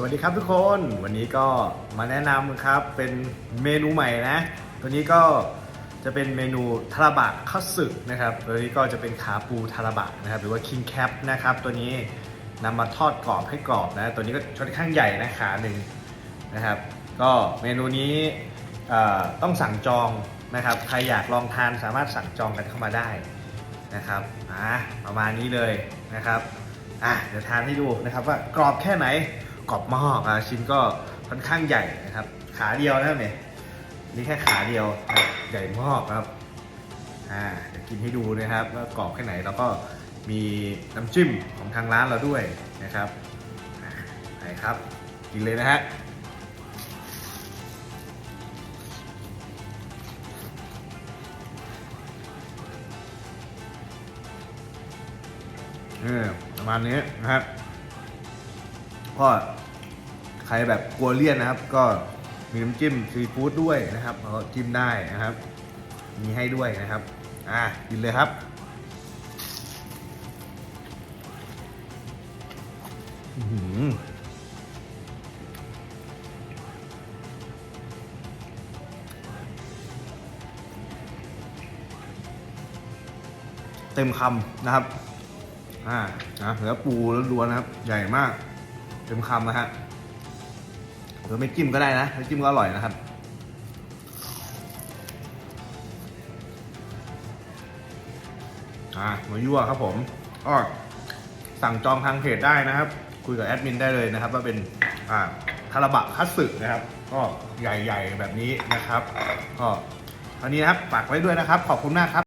สวัสดีครับทุกคนวันนี้ก็มาแนะนำครับเป็นเมนูใหม่นะ ตัวนี้ก็จะเป็นเมนูทาราบะข้าวสึกนะครับตัวนี้ก็จะเป็นขาปูทาราบะนะครับ หรือว่า king cap นะครับตัวนี้นำมาทอดกรอบให้กรอบนะตัวนี้ก็ค่อนข้างใหญ่นะขาหนึ่งนะครับ ก็เมนูนี้ต้องสั่งจองนะครับใครอยากลองทานสามารถสั่งจองกันเข้ามาได้นะครับอ่าประมาณนี้เลยนะครับอะเดี๋ยวทานให้ดูนะครับว่ากรอบแค่ไหน กรอบมากอะชิ้นก็ค่อนข้างใหญ่นะครับ ขาเดียวนะครับเนี่ยนี่แค่ขาเดียวใหญ่มากครับอ่าเดี๋ยวกินให้ดูนะครับว่ากรอบแค่ไหนแล้วก็มีน้ำจิ้มของทางร้านเราด้วยนะครับไปครับ กินเลยนะฮะประมาณนี้นะครับก็ ใครแบบกลัวเลี่ยนนะครับ ก็มีน้ำจิ้มซีฟู้ดด้วยนะครับก็จิ้มได้นะครับ มีให้ด้วยนะครับ อะกินเลยครับอื้อหือเต็มคำนะครับ อ่านะเนื้อปูล้วนๆนะครับ ใหญ่มาก เต็มคำนะฮะ หรือไม่จิ้มก็ได้นะไม่จิ้มก็อร่อยนะครับ อ่ามายั่วครับผมก็สั่งจองทางเพจได้นะครับ คุยกับแอดมินได้เลยนะครับ ว่าเป็น อ่าคาราบะคัตสึนะครับ ก็ใหญ่ๆแบบนี้นะครับ ก็เท่านี้นะครับฝากไว้ด้วยนะครับ ขอบคุณมากครับ